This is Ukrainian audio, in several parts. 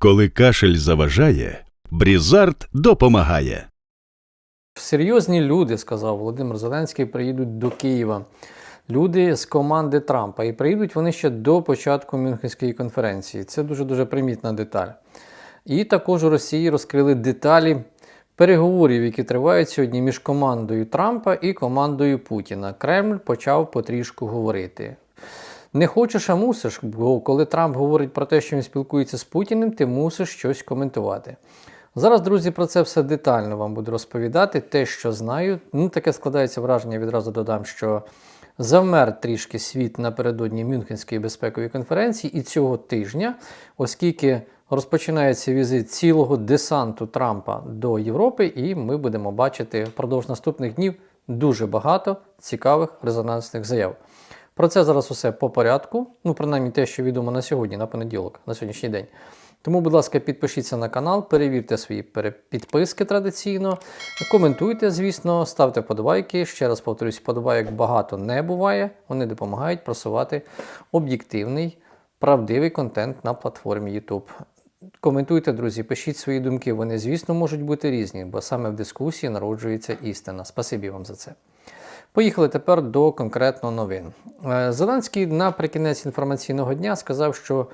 Коли кашель заважає, Брізард допомагає. Серйозні люди, сказав Володимир Зеленський, приїдуть до Києва. Люди з команди Трампа. І приїдуть вони ще до початку Мюнхенської конференції. Це дуже-дуже примітна деталь. І також у Росії розкрили деталі переговорів, які тривають сьогодні між командою Трампа і командою Путіна. Кремль почав потрішку говорити. Не хочеш, а мусиш, бо коли Трамп говорить про те, що він спілкується з Путіним, ти мусиш щось коментувати. Зараз, друзі, про це все детально вам буду розповідати. Те, що знаю, ну таке складається враження, відразу додам, що завмер трішки світ напередодні Мюнхенської безпекової конференції і цього тижня, оскільки розпочинається візит цілого десанту Трампа до Європи, і ми будемо бачити впродовж наступних днів дуже багато цікавих резонансних заяв. Про це зараз усе по порядку. Ну, принаймні те, що відомо на сьогодні, на понеділок, на сьогоднішній день. Тому, будь ласка, підпишіться на канал, перевірте свої підписки традиційно, коментуйте, звісно, ставте вподобайки. Ще раз повторюсь, вподобайок багато не буває. Вони допомагають просувати об'єктивний, правдивий контент на платформі YouTube. Коментуйте, друзі, пишіть свої думки. Вони, звісно, можуть бути різні, бо саме в дискусії народжується істина. Спасибі вам за це. Поїхали тепер до конкретно новин. Е, Зеленський наприкінець інформаційного дня сказав, що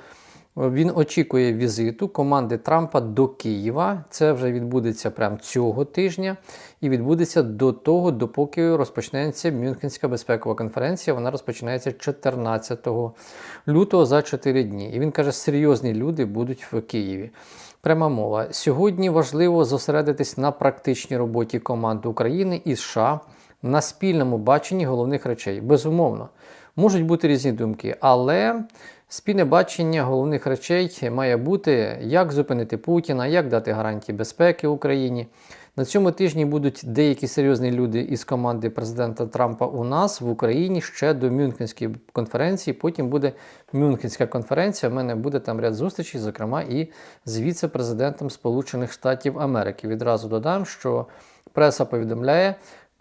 він очікує візиту команди Трампа до Києва. Це вже відбудеться прямо цього тижня і відбудеться до того, допоки розпочнеться Мюнхенська безпекова конференція. Вона розпочинається 14 лютого за 4 дні. І він каже, серйозні люди будуть в Києві. Пряма мова. Сьогодні важливо зосередитись на практичній роботі команд України і США на спільному баченні головних речей. Безумовно, можуть бути різні думки, але спільне бачення головних речей має бути, як зупинити Путіна, як дати гарантії безпеки Україні. На цьому тижні будуть деякі серйозні люди із команди президента Трампа у нас в Україні ще до Мюнхенської конференції. Потім буде Мюнхенська конференція. У мене буде там ряд зустрічей, зокрема і з віце-президентом Сполучених Штатів Америки. Відразу додам, що преса повідомляє,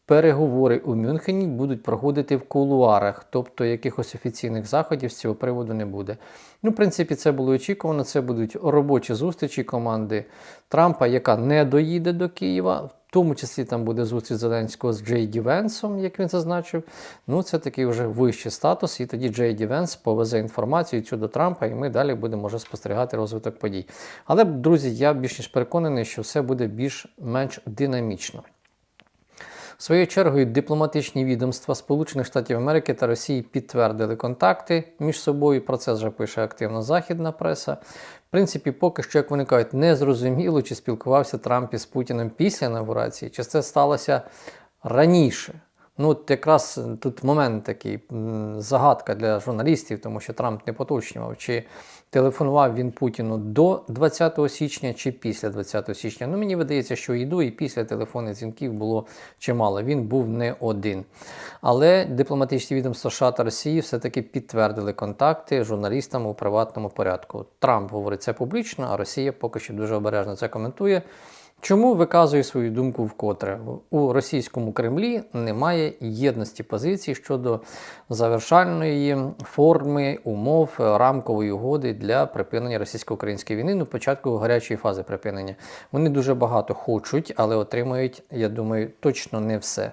переговори у Мюнхені будуть проходити в кулуарах, тобто якихось офіційних заходів з цього приводу не буде. Ну, в принципі, це було очікувано. Це будуть робочі зустрічі команди Трампа, яка не доїде до Києва. В тому числі там буде зустріч Зеленського з Джей Ді Венсом, як він зазначив. Ну, це такий вже вищий статус, і тоді Джей Ді Венс повезе інформацію цю до Трампа, і ми далі будемо вже спостерігати розвиток подій. Але, друзі, я більш ніж переконаний, що все буде більш-менш динамічно. Своєю чергою дипломатичні відомства Сполучених Штатів Америки та Росії підтвердили контакти між собою. Про це вже пише активно західна преса. В принципі, поки що, як вони кажуть, не зрозуміло, чи спілкувався Трамп із Путіним після інаугурації, чи це сталося раніше. Ну, от якраз тут момент такий загадка для журналістів, тому що Трамп не поточнював, чи телефонував він Путіну до 20 січня чи після 20 січня. Ну, мені видається, що і до, і після телефонних дзвінків було чимало. Він був не один. Але дипломатичні відомства США та Росії все-таки підтвердили контакти журналістам у приватному порядку. Трамп говорить це публічно, а Росія поки що дуже обережно це коментує. Чому виказую свою думку вкотре? У російському Кремлі немає єдності позицій щодо завершальної форми умов рамкової угоди для припинення російсько-української війни, ну початку гарячої фази припинення. Вони дуже багато хочуть, але отримують, я думаю, точно не все.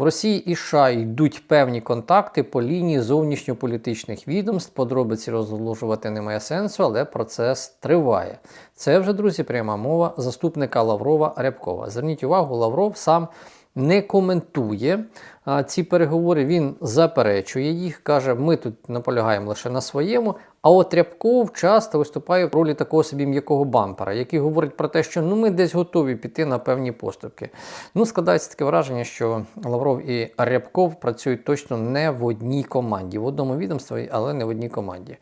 У Росії і США йдуть певні контакти по лінії зовнішньополітичних відомств. Подробиці розголошувати немає сенсу, але процес триває. Це вже, друзі, пряма мова заступника Лаврова Рябкова. Зверніть увагу, Лавров сам не коментує а, ці переговори. Він заперечує їх, каже: ми тут наполягаємо лише на своєму. А от Рябков часто виступає в ролі такого собі м'якого бампера, який говорить про те, що ну ми десь готові піти на певні поступки. Ну, складається таке враження, що Лавров і Рябков працюють точно не в одній команді, в одному відомстві, але не в одній команді.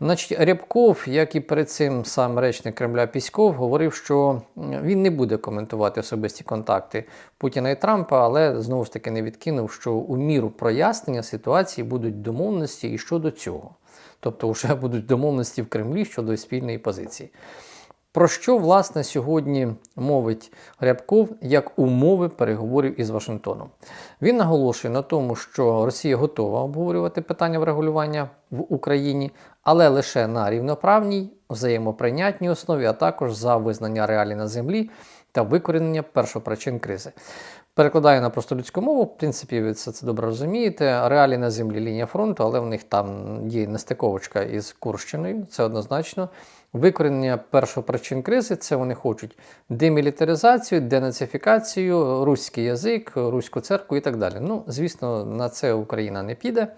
Значить, Рябков, як і перед цим сам речник Кремля Піськов, говорив, що він не буде коментувати особисті контакти Путіна і Трампа, але знову ж таки не відкинув, що у міру прояснення ситуації будуть домовленості і щодо цього. Тобто вже будуть домовленості в Кремлі щодо спільної позиції. Про що власне сьогодні мовить Рябков як умови переговорів із Вашингтоном? Він наголошує на тому, що Росія готова обговорювати питання врегулювання в Україні, але лише на рівноправній, взаємоприйнятній основі, а також за визнання реалій на землі та викорінення першопричин кризи. Перекладаю на простолюдську мову, в принципі, ви це, це добре розумієте. Реалі на землі лінія фронту, але в них там є нестиковочка із Курщиною, це однозначно. Викорінення першопричин кризи це вони хочуть демілітаризацію, денацифікацію, руський язик, руську церкву і так далі. Ну, звісно, на це Україна не піде.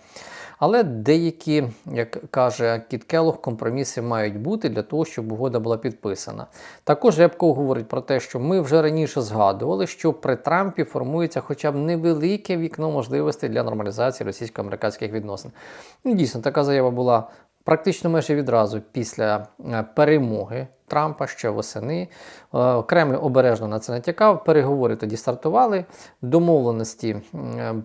Але деякі, як каже Кіт Келлог, компроміси мають бути для того, щоб угода була підписана. Також Рябков говорить про те, що ми вже раніше згадували, що при Трампі формується хоча б невелике вікно можливостей для нормалізації російсько-американських відносин. Ну, Дійсно, така заява була практично майже відразу після е, перемоги Трампа ще восени. Е, Кремль обережно на це натякав. Переговори тоді стартували. Домовленості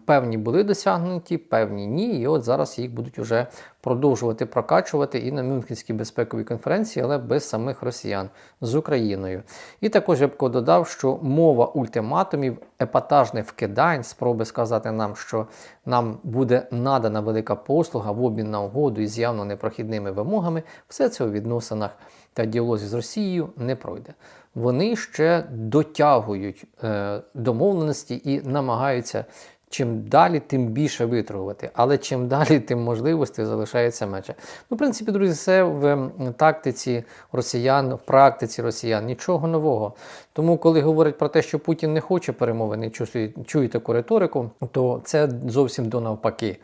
певні були досягнуті, певні ні. І от зараз їх будуть уже продовжувати прокачувати і на Мюнхенській безпековій конференції, але без самих росіян з Україною. І також Рябко додав, що мова ультиматумів, епатажних вкидань, спроби сказати нам, що нам буде надана велика послуга в обмін на угоду із явно непрохідними вимогами, все це у відносинах та діалозі з Росією не пройде. Вони ще дотягують е, домовленості і намагаються чим далі, тим більше витрувати. Але чим далі, тим можливостей залишається менше. Ну, в принципі, друзі, це в тактиці росіян, в практиці росіян нічого нового. Тому, коли говорять про те, що Путін не хоче перемовини, чує, чує таку риторику, то це зовсім до навпаки.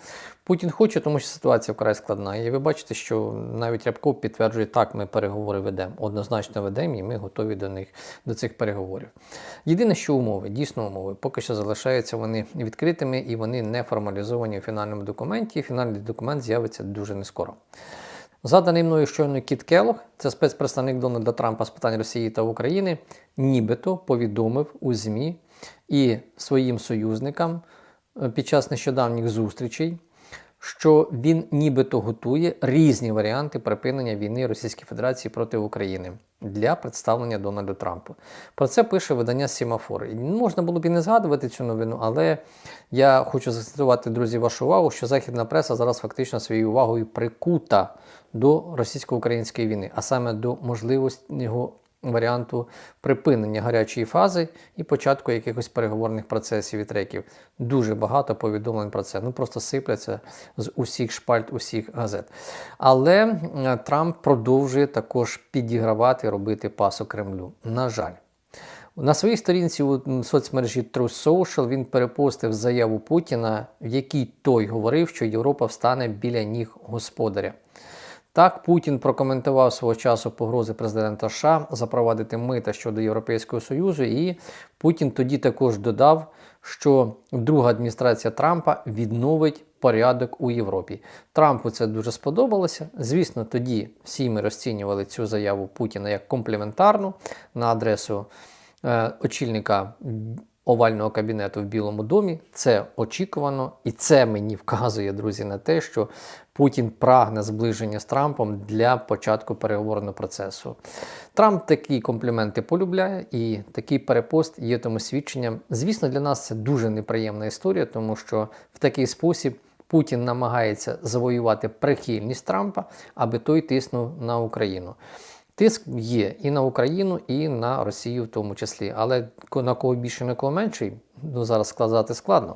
Путін хоче, тому що ситуація вкрай складна. І ви бачите, що навіть Рябков підтверджує, так, ми переговори ведемо. Однозначно ведемо, і ми готові до них до цих переговорів. Єдине, що умови, дійсно умови, поки що залишаються вони відкритими і вони не формалізовані у фінальному документі. Фінальний документ з'явиться дуже нескоро. Заданий мною щойно Кіт Келлог, це спецпредставник Дональда Трампа з питань Росії та України, нібито повідомив у ЗМІ і своїм союзникам е, під час нещодавніх зустрічей, що він нібито готує різні варіанти припинення війни Російської Федерації проти України для представлення Дональду Трампу. Про це пише видання Сімафор. Можна було б і не згадувати цю новину, але я хочу зацитувати, друзі, вашу увагу, що західна преса зараз фактично своєю увагою прикута до російсько-української війни, а саме до можливості його варіанту припинення гарячої фази і початку якихось переговорних процесів і треків. Дуже багато повідомлень про це. Ну просто сипляться з усіх шпальт, усіх газет. Але е, Трамп продовжує також підігравати, робити пасу Кремлю. На жаль. На своїй сторінці у соцмережі Truth Social він перепостив заяву Путіна, в якій той говорив, що Європа встане біля ніг господаря. Так, Путін прокоментував свого часу погрози президента США запровадити мита щодо Європейського Союзу, і Путін тоді також додав, що друга адміністрація Трампа відновить порядок у Європі. Трампу це дуже сподобалося. Звісно, тоді всі ми розцінювали цю заяву Путіна як компліментарну на адресу е, очільника овального кабінету в Білому домі. Це очікувано, і це мені вказує, друзі, на те, що Путін прагне зближення з Трампом для початку переговорного процесу. Трамп такі компліменти полюбляє, і такий перепост є тому свідченням. Звісно, для нас це дуже неприємна історія, тому що в такий спосіб. Путін намагається завоювати прихильність Трампа, аби той тиснув на Україну. Тиск є і на Україну, і на Росію в тому числі. Але на кого більше, на кого менший, ну зараз сказати складно.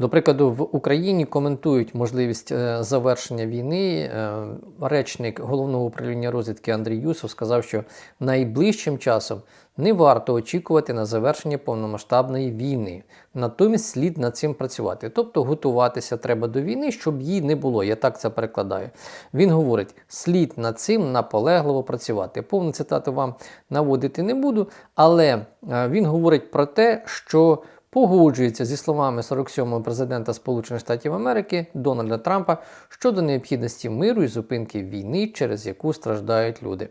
До прикладу, в Україні коментують можливість е, завершення війни. Е, Речник головного управління розвідки Андрій Юсов сказав, що найближчим часом не варто очікувати на завершення повномасштабної війни. Натомість слід над цим працювати. Тобто готуватися треба до війни, щоб її не було. Я так це перекладаю. Він говорить: слід над цим наполегливо працювати. Повну цитату вам наводити не буду, але е, він говорить про те, що погоджується зі словами 47-го президента Сполучених Штатів Америки Дональда Трампа щодо необхідності миру і зупинки війни, через яку страждають люди.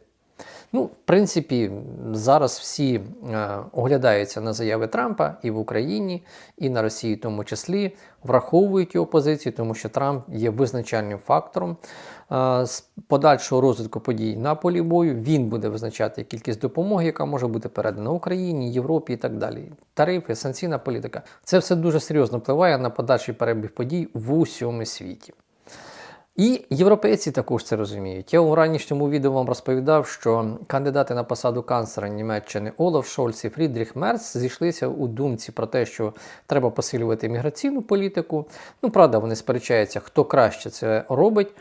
Ну, в принципі, зараз всі е, оглядаються на заяви Трампа і в Україні, і на Росії, в тому числі, враховують його позицію, тому що Трамп є визначальним фактором з подальшого розвитку подій на полі бою. Він буде визначати кількість допомоги, яка може бути передана Україні, Європі і так далі. Тарифи, санкційна політика. Це все дуже серйозно впливає на подальший перебіг подій в усьому світі. І європейці також це розуміють. Я у ранішньому відео вам розповідав, що кандидати на посаду канцлера Німеччини Олаф Шольц і Фрідріх Мерц зійшлися у думці про те, що треба посилювати міграційну політику. Ну, правда, вони сперечаються, хто краще це робить.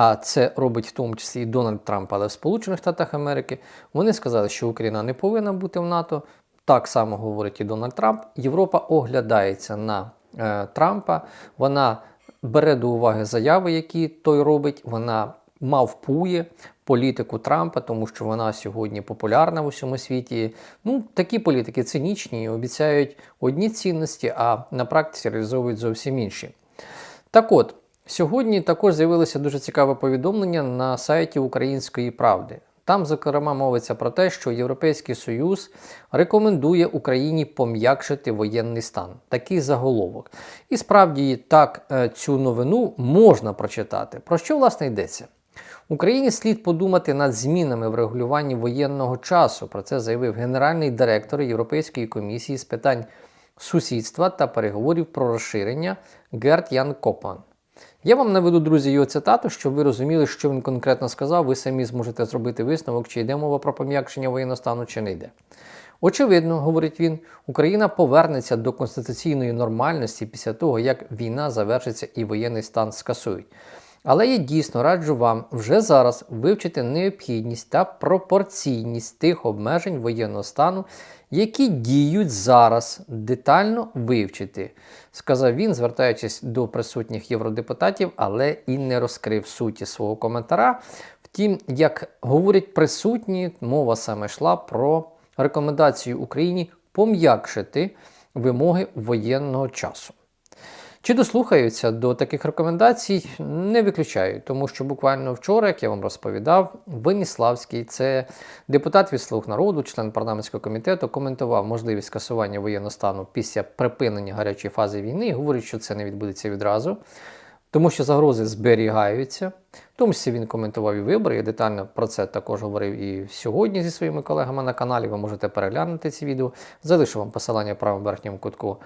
А це робить в тому числі і Дональд Трамп, але в Сполучених Штатах Америки вони сказали, що Україна не повинна бути в НАТО. Так само говорить і Дональд Трамп. Європа оглядається на е, Трампа. Вона бере до уваги заяви, які той робить. Вона мавпує політику Трампа, тому що вона сьогодні популярна в усьому світі. Ну, такі політики цинічні, обіцяють одні цінності, а на практиці реалізовують зовсім інші. Так от, сьогодні також з'явилося дуже цікаве повідомлення на сайті Української правди. Там, зокрема, мовиться про те, що Європейський Союз рекомендує Україні пом'якшити воєнний стан. Такий заголовок. І справді так е, цю новину можна прочитати. Про що власне йдеться? Україні слід подумати над змінами в регулюванні воєнного часу. Про це заявив генеральний директор Європейської комісії з питань сусідства та переговорів про розширення Герт Ян Копан. Я вам наведу, друзі, його цитату, щоб ви розуміли, що він конкретно сказав. Ви самі зможете зробити висновок, чи йде мова про пом'якшення воєнного стану, чи не йде. Очевидно, говорить він, Україна повернеться до конституційної нормальності після того, як війна завершиться і воєнний стан скасують. Але я дійсно раджу вам вже зараз вивчити необхідність та пропорційність тих обмежень воєнного стану, які діють зараз, детально вивчити, сказав він, звертаючись до присутніх євродепутатів, але і не розкрив суті свого коментара. Втім, як говорять присутні, мова саме йшла про рекомендацію Україні пом'якшити вимоги воєнного часу. Чи дослухаються до таких рекомендацій, не виключаю, тому що буквально вчора, як я вам розповідав, Веніславський, це депутат від «Слуг народу, член парламентського комітету, коментував можливість скасування воєнного стану після припинення гарячої фази війни говорить, що це не відбудеться відразу, тому що загрози зберігаються. Тому числі він коментував і вибори. Я детально про це також говорив і сьогодні зі своїми колегами на каналі. Ви можете переглянути ці відео. Залишу вам посилання в правому верхньому кутку.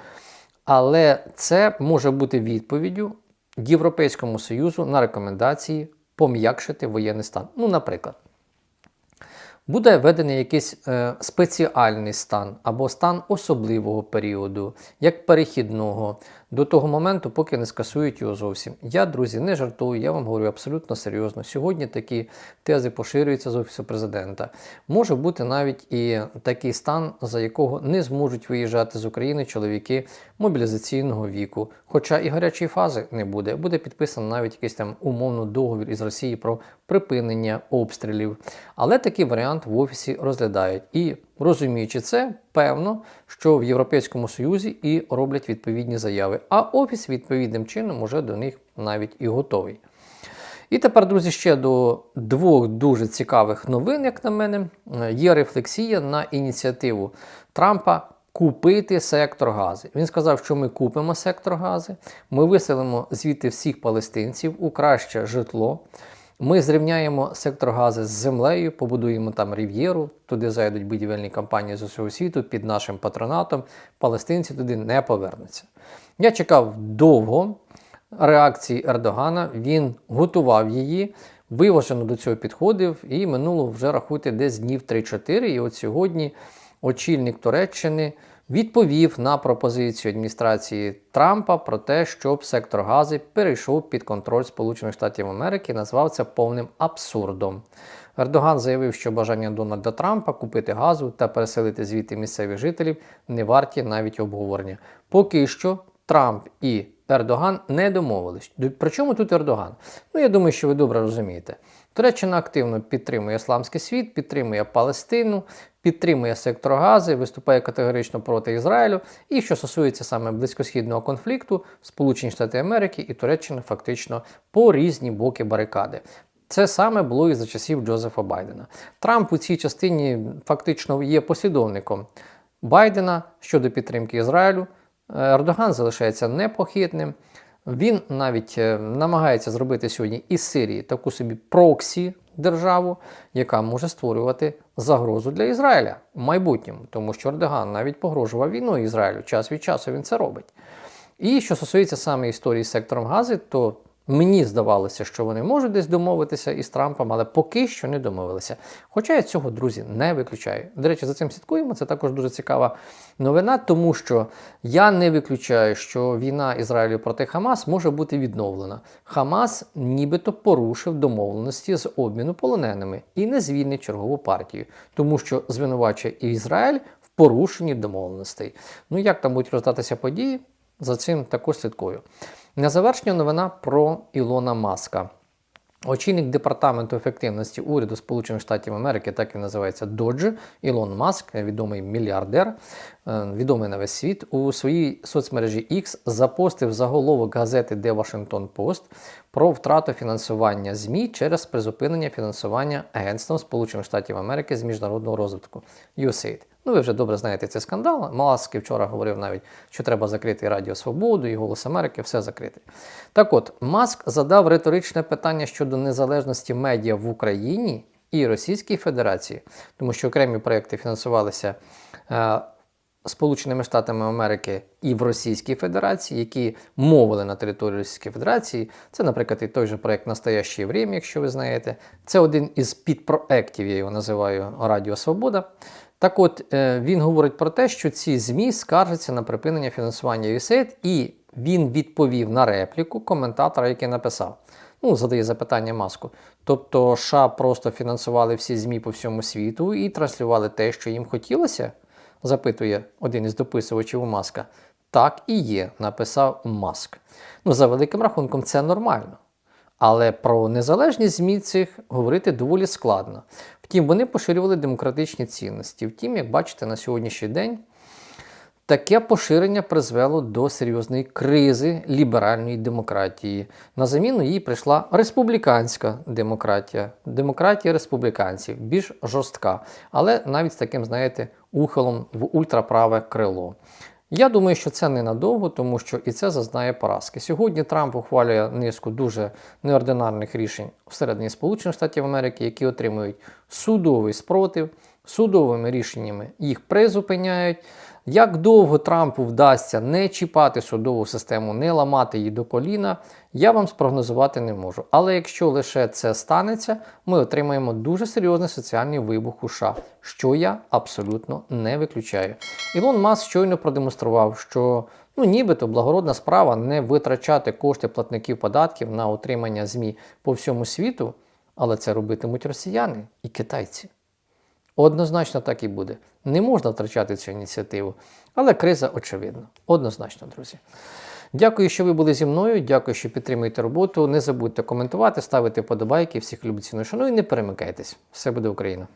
Але це може бути відповіддю Європейському Союзу на рекомендації пом'якшити воєнний стан. Ну, наприклад, буде введений якийсь е, спеціальний стан або стан особливого періоду, як перехідного, до того моменту, поки не скасують його зовсім. Я, друзі, не жартую, я вам говорю абсолютно серйозно. Сьогодні такі тези поширюються з Офісу президента. Може бути навіть і такий стан, за якого не зможуть виїжджати з України чоловіки мобілізаційного віку. Хоча і гарячої фази не буде. Буде підписано навіть якийсь там умовно договір із Росії про припинення обстрілів. Але такий варіант в Офісі розглядають. І розуміючи це, певно, що в Європейському Союзі і роблять відповідні заяви. А Офіс відповідним чином уже до них навіть і готовий. І тепер, друзі, ще до двох дуже цікавих новин, як на мене, є рефлексія на ініціативу Трампа купити сектор гази. Він сказав, що ми купимо сектор гази, ми виселимо звідти всіх палестинців у краще житло. Ми зрівняємо сектор гази з землею, побудуємо там рів'єру, туди зайдуть будівельні компанії з усього світу під нашим патронатом. Палестинці туди не повернуться. Я чекав довго реакції Ердогана, він готував її, виважено до цього підходив, і минуло вже рахуйте десь днів 3-4. І от сьогодні очільник Туреччини відповів на пропозицію адміністрації Трампа про те, щоб сектор гази перейшов під контроль Сполучених Штатів Америки, назвав це повним абсурдом. Ердоган заявив, що бажання Дональда Трампа купити газу та переселити звідти місцевих жителів не варті навіть обговорення. Поки що Трамп і Ердоган не домовились. Причому тут Ердоган? Ну, я думаю, що ви добре розумієте. Туреччина активно підтримує ісламський світ, підтримує Палестину, підтримує сектор Гази, виступає категорично проти Ізраїлю. І що стосується саме близькосхідного конфлікту, Сполучені Штати Америки і Туреччина фактично по різні боки барикади. Це саме було і за часів Джозефа Байдена. Трамп у цій частині фактично є послідовником Байдена щодо підтримки Ізраїлю. Е, Ердоган залишається непохитним. Він навіть е, намагається зробити сьогодні із Сирії таку собі проксі державу, яка може створювати загрозу для Ізраїля в майбутньому, тому що Ердоган навіть погрожував війною Ізраїлю. Час від часу він це робить. І що стосується саме історії з сектором Гази, то мені здавалося, що вони можуть десь домовитися із Трампом, але поки що не домовилися. Хоча я цього, друзі, не виключаю. До речі, за цим слідкуємо. Це також дуже цікава новина, тому що я не виключаю, що війна Ізраїлю проти Хамас може бути відновлена. Хамас нібито порушив домовленості з обміну полоненими і не звільнить чергову партію, тому що звинувачує і Ізраїль в порушенні домовленостей. Ну як там будуть роздатися події? За цим також слідкую. На завершення новина про Ілона Маска. Очільник департаменту ефективності уряду Сполучених Штатів Америки, так і називається Додж, Ілон Маск, відомий мільярдер, е, відомий на весь світ, у своїй соцмережі X запостив заголовок газети The Washington Post про втрату фінансування ЗМІ через призупинення фінансування Агентством Сполучених Штатів Америки з міжнародного розвитку USAID. Ну, ви вже добре знаєте цей скандал. Маск вчора говорив навіть, що треба закрити Радіо Свободу, і Голос Америки, все закрити. Так от, Маск задав риторичне питання щодо незалежності медіа в Україні і Російській Федерації, тому що окремі проекти фінансувалися е, Сполученими Штатами Америки і в Російській Федерації, які мовили на території Російської Федерації. Це, наприклад, і той же проект Настояще время, якщо ви знаєте. Це один із підпроектів, я його називаю Радіо Свобода. Так от е, він говорить про те, що ці ЗМІ скаржаться на припинення фінансування USAID, і він відповів на репліку коментатора, який написав. Ну, задає запитання маску. Тобто, США просто фінансували всі ЗМІ по всьому світу і транслювали те, що їм хотілося? Запитує один із дописувачів у Маска. Так і є, написав Маск. Ну, за великим рахунком, це нормально. Але про незалежність ЗМІ цих говорити доволі складно. Втім, вони поширювали демократичні цінності. Втім, як бачите, на сьогоднішній день таке поширення призвело до серйозної кризи ліберальної демократії. На заміну їй прийшла республіканська демократія, демократія республіканців, більш жорстка, але навіть з таким, знаєте, ухилом в ультраправе крило. Я думаю, що це ненадовго, тому що і це зазнає поразки. Сьогодні Трамп ухвалює низку дуже неординарних рішень всередині Сполучених Штатів Америки, які отримують судовий спротив, судовими рішеннями їх призупиняють. Як довго Трампу вдасться не чіпати судову систему, не ламати її до коліна, я вам спрогнозувати не можу. Але якщо лише це станеться, ми отримаємо дуже серйозний соціальний вибух у США, що я абсолютно не виключаю. Ілон Маск щойно продемонстрував, що ну, нібито благородна справа не витрачати кошти платників податків на отримання ЗМІ по всьому світу, але це робитимуть росіяни і китайці. Однозначно так і буде. Не можна втрачати цю ініціативу, але криза очевидна. Однозначно, друзі. Дякую, що ви були зі мною. Дякую, що підтримуєте роботу. Не забудьте коментувати, ставити вподобайки. Всіх люблю ціну шану і не перемикайтесь. Все буде Україна!